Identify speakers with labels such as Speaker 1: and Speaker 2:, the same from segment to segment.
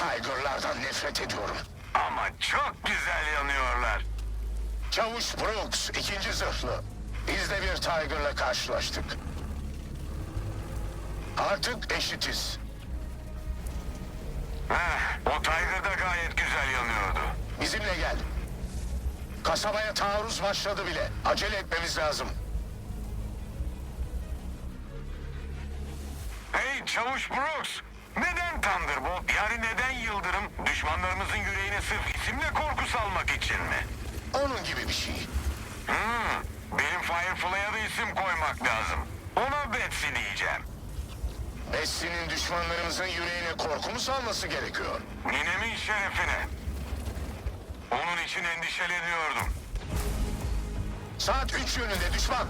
Speaker 1: Tiger'lardan nefret ediyorum.
Speaker 2: Ama çok güzel yanıyorlar.
Speaker 1: Çavuş Brooks, ikinci zırhlı. Biz de bir Tiger'la karşılaştık. Artık eşitiz.
Speaker 2: Heh, o Tiger da gayet güzel yanıyordu.
Speaker 1: Bizimle gel. Kasabaya taarruz başladı bile. Acele etmemiz lazım.
Speaker 2: Hey Çavuş Brooks! Neden Thunderbolt yani neden Yıldırım düşmanlarımızın yüreğine sırf isimle korku salmak için mi?
Speaker 1: Onun gibi bir şey.
Speaker 2: Hmm, benim Firefly'a da isim koymak lazım. Ona Betsy diyeceğim.
Speaker 1: Bessie'nin düşmanlarımızın yüreğine korku mu salması gerekiyor?
Speaker 2: Ninemin şerefine. Onun için endişeleniyordum.
Speaker 1: Saat üç yönünde düşman.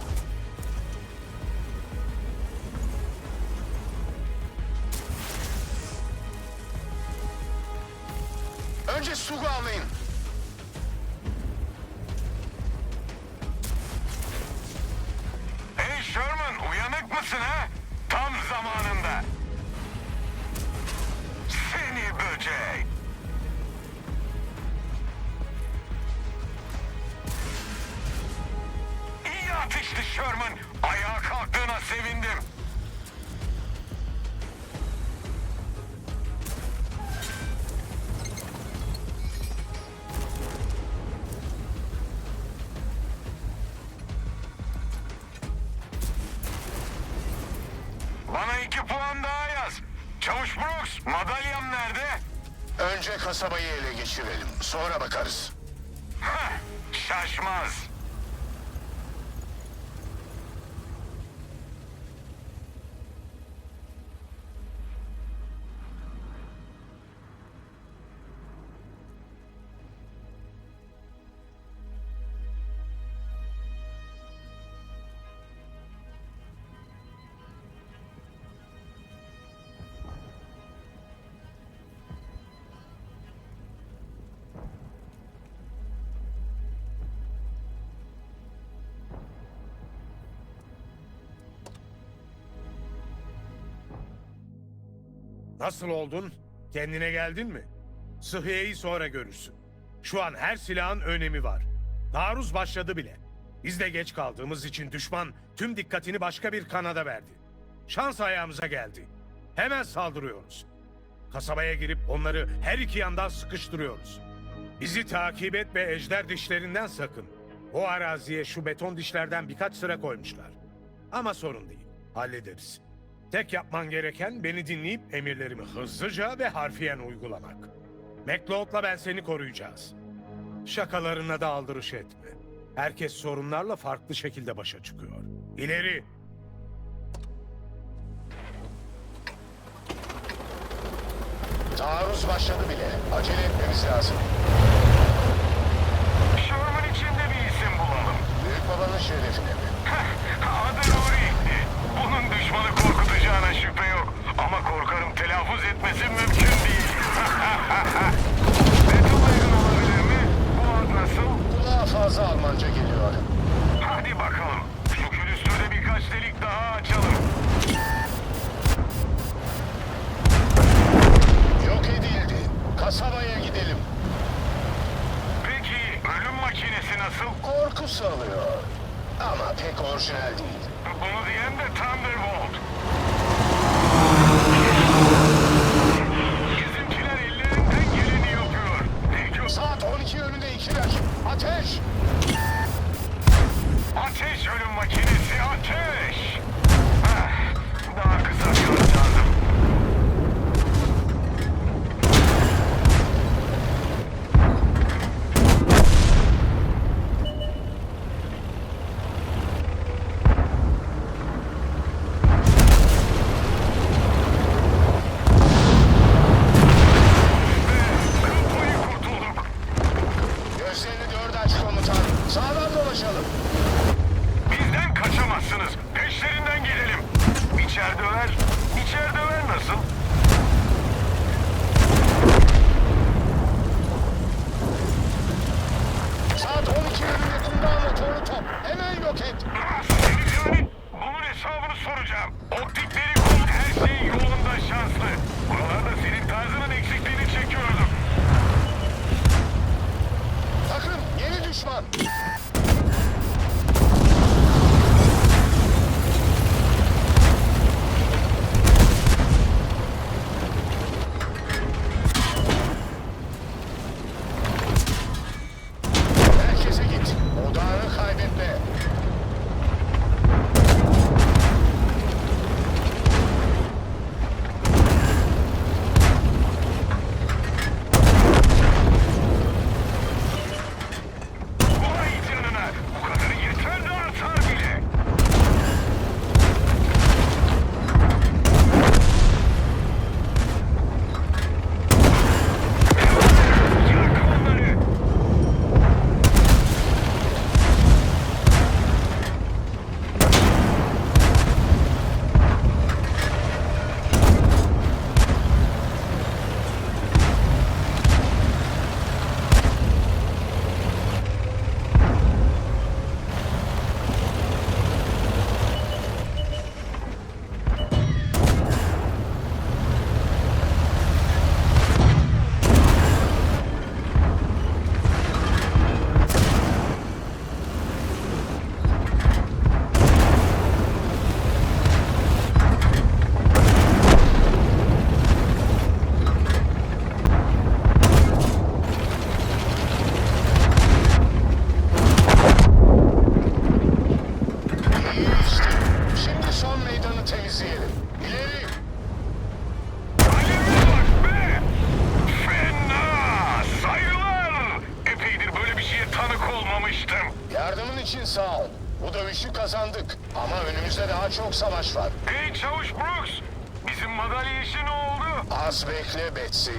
Speaker 1: Önce Sug'u avlayın.
Speaker 2: Hey Sherman uyanık mısın ha? Tam zamanında. Seni böcek. İyi atıştı Sherman. Ayağa kalktığına sevindim. Puan daha yaz. Çavuş Brooks, madalyam nerede?
Speaker 1: Önce kasabayı ele geçirelim. Sonra bakarız.
Speaker 2: Heh, şaşmaz.
Speaker 3: Nasıl oldun? Kendine geldin mi? Sıhhiyeyi sonra görürsün. Şu an her silahın önemi var. Taarruz başladı bile. Biz de geç kaldığımız için düşman tüm dikkatini başka bir kanada verdi. Şans ayağımıza geldi. Hemen saldırıyoruz. Kasabaya girip onları her iki yandan sıkıştırıyoruz. Bizi takip et ve ejder dişlerinden sakın. O araziye şu beton dişlerden birkaç sıra koymuşlar. Ama sorun değil. Hallederiz. Tek yapman gereken beni dinleyip emirlerimi hızlıca ve harfiyen uygulamak. McLeod'la ben seni koruyacağız. Şakalarına da aldırış etme. Herkes sorunlarla farklı şekilde başa çıkıyor. İleri!
Speaker 1: Taarruz başladı bile. Acele etmemiz lazım. Gidelim.
Speaker 2: Peki ölüm makinesi nasıl?
Speaker 1: Korku salıyor. Ama pek orijinal değil.
Speaker 2: Bunu diyen de Thunderbolt.
Speaker 1: Bu kazandık. Ama önümüzde daha çok savaş var.
Speaker 2: Hey Çavuş Brooks! Bizim madalya işi ne oldu?
Speaker 1: Az bekle Betsy.